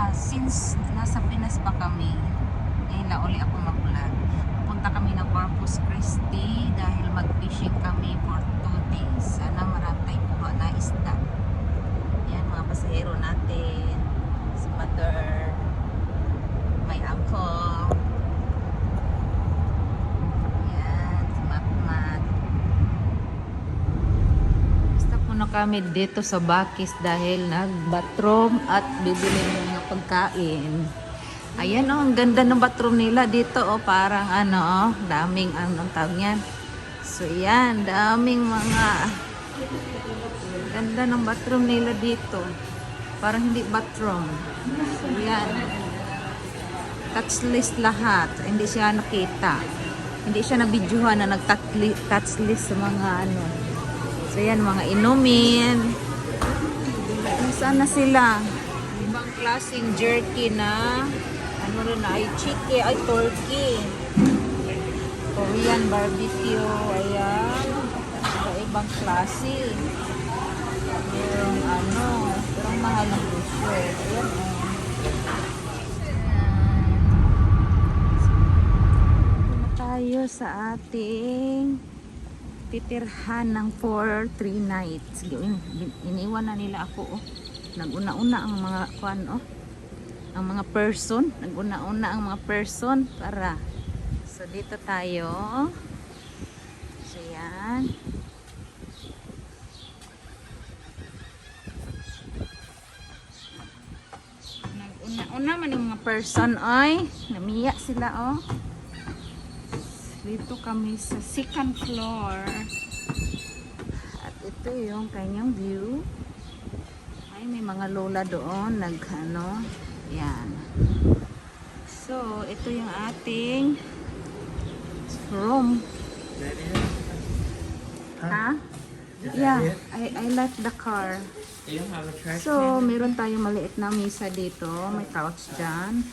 ah, since nasa Pinas pa kami, ngayon na uli ako mag-vlog. Punta kami ng Corpus Christi dahil mag-fishing kami for 2 days. Sana marami tayong kuha na isda. Yan mga pasahero natin. Si mother, my uncle. Yan, si Matmat. Basta kami dito sa Bakis dahil nag-bathroom at bibili mga pagkain. Ayan oh, ang ganda ng bathroom nila dito oh, parang ano oh, daming anong tawag yan. So yan, daming mga ganda ng bathroom nila dito. Parang hindi bathroom. So yan. Touchless lahat. Hindi siya nakita. Hindi siya nabidyohan na nag-touchless sa mga ano. So yan, mga inumin. Nasaan na sila? Klaseng jerky na ano rin na, ay chicken, ay turkey. Korean barbecue, ayan. Sa ibang klase. Merong ano, pero mahal ang presyo. Ayan, oh. Na tayo sa ating titirhan ng 4 3 nights. Iniwan na nila ako oh. Naguna-una ang mga kwan oh. Ang mga person, naguna-una ang mga person para So dito tayo. So yan. Naguna-una man yung mga person ay namiya sila oh. Dito kami sa second floor. At ito yung kanyang view. Ay, may mga lola doon. Nag, ano, yan. So, ito yung ating room. Ha? Yeah, I, I like the car. So, meron tayong maliit na misa dito. May couch dyan.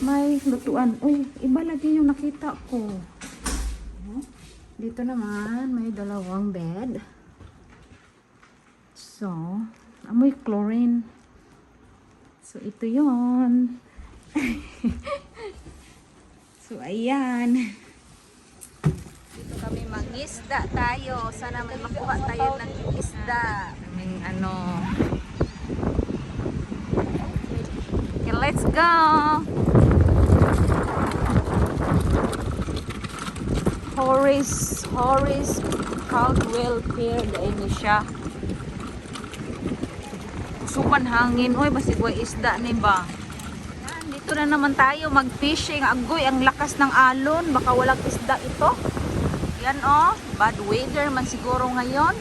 May lutuan. Uy, iba lagi yung nakita ko. Dito naman, may dalawang bed. So, amoy chlorine. So, ito yon so, ayan. Dito kami mangisda tayo. Sana may makuha tayo ng isda. Kaming ano. Okay, let's go! Horace, Horace Caldwell Pier, dahil siya. Supan hangin. Uy, basig way isda ni ba? Yan, dito na naman tayo mag-fishing. Agoy, ang lakas ng alon. Baka walang isda ito. Yan oh, bad weather man siguro ngayon.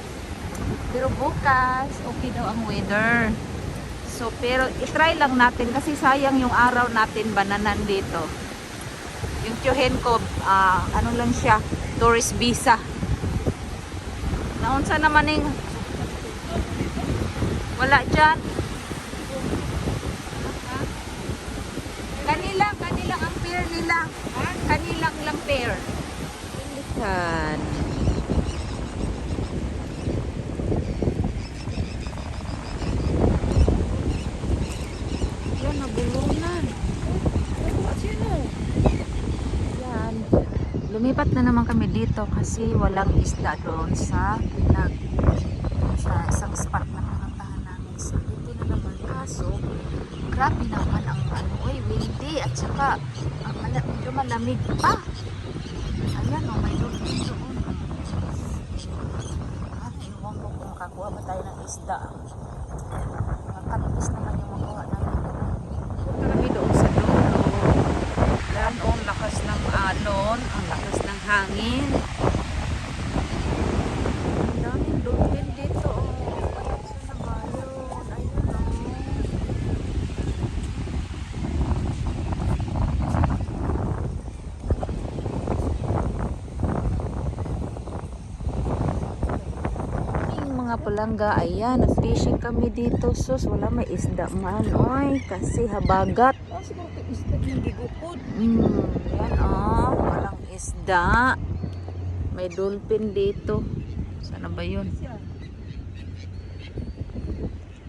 Pero bukas, okay daw ang weather. So, pero itry lang natin kasi sayang yung araw natin bananan dito. Yung tiyuhin ko, ah, ano lang siya, tourist visa. Naunsa naman yung wala dyan. Kanila, kanila ang pair nila. Kanilang lang pair. Pilihan. Yan, nabulunan. Yan. Lumipat na naman kami dito kasi walang isda doon sa nag sa isang spot na pinuntahan namin. So, dito na naman. Kaso, grabe naman ang ano, eh, windy at saka ang mala, medyo malamig pa. Ayan, oh, may doon doon. Ah, iwan ko kung makakuha ba tayo ng isda. Nakatapis naman yung makuha namin. Punta kami doon sa dulo. Yan, oh, ang lakas ng alon, ang lakas ng hangin. Ang daming dolphin dito. oh. Saan na ba yun? Ayun, oh. Yung mga palangga, ayan, nag-fishing kami dito. Sus, wala may isda man. Oy, kasi habagat. Mm, yan oh, walang isda. May dolphin dito. Sana ba yun?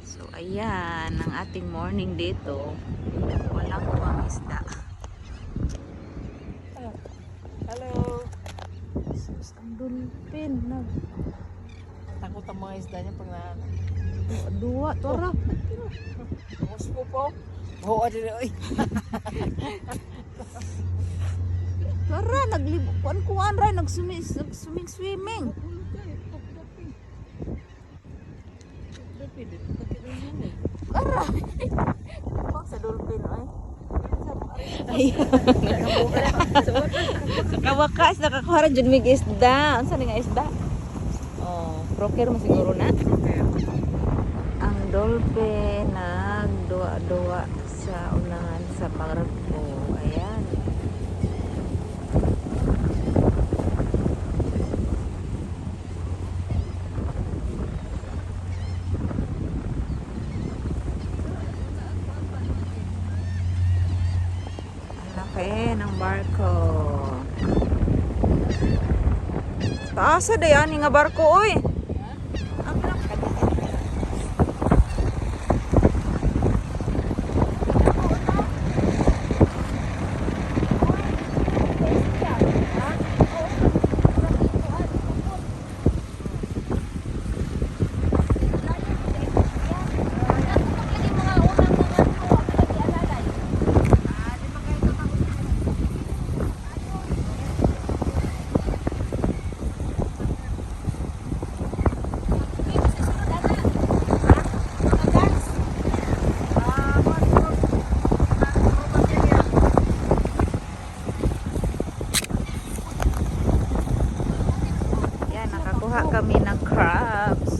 So ayan, ang ating morning dito. Walang kuwang isda. Hello. Sus, ang dulpin. Nag Takot ang mga isda niya pag na... duwa, tora. Bus po po. Oo, adi na. Tara, naglibo. Kuan kuan ray, nagswimming, nagswimming, swimming. Tara. Sa dolphin, ay. Sa kawakas, nakakuha rin dyan may isda. Ano saan nga isda? Proker mo siguro na. Ang dolphin nagduwa-duwa sa unahan sa barko. Ayan. Laki ng barko. Taas sa dayan nga barko, oy. Ang laki. Yan, nakakuha kami ng crabs.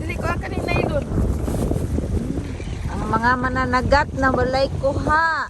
Dili ko ang kanina yun. Ang mga mananagat na walay kuha.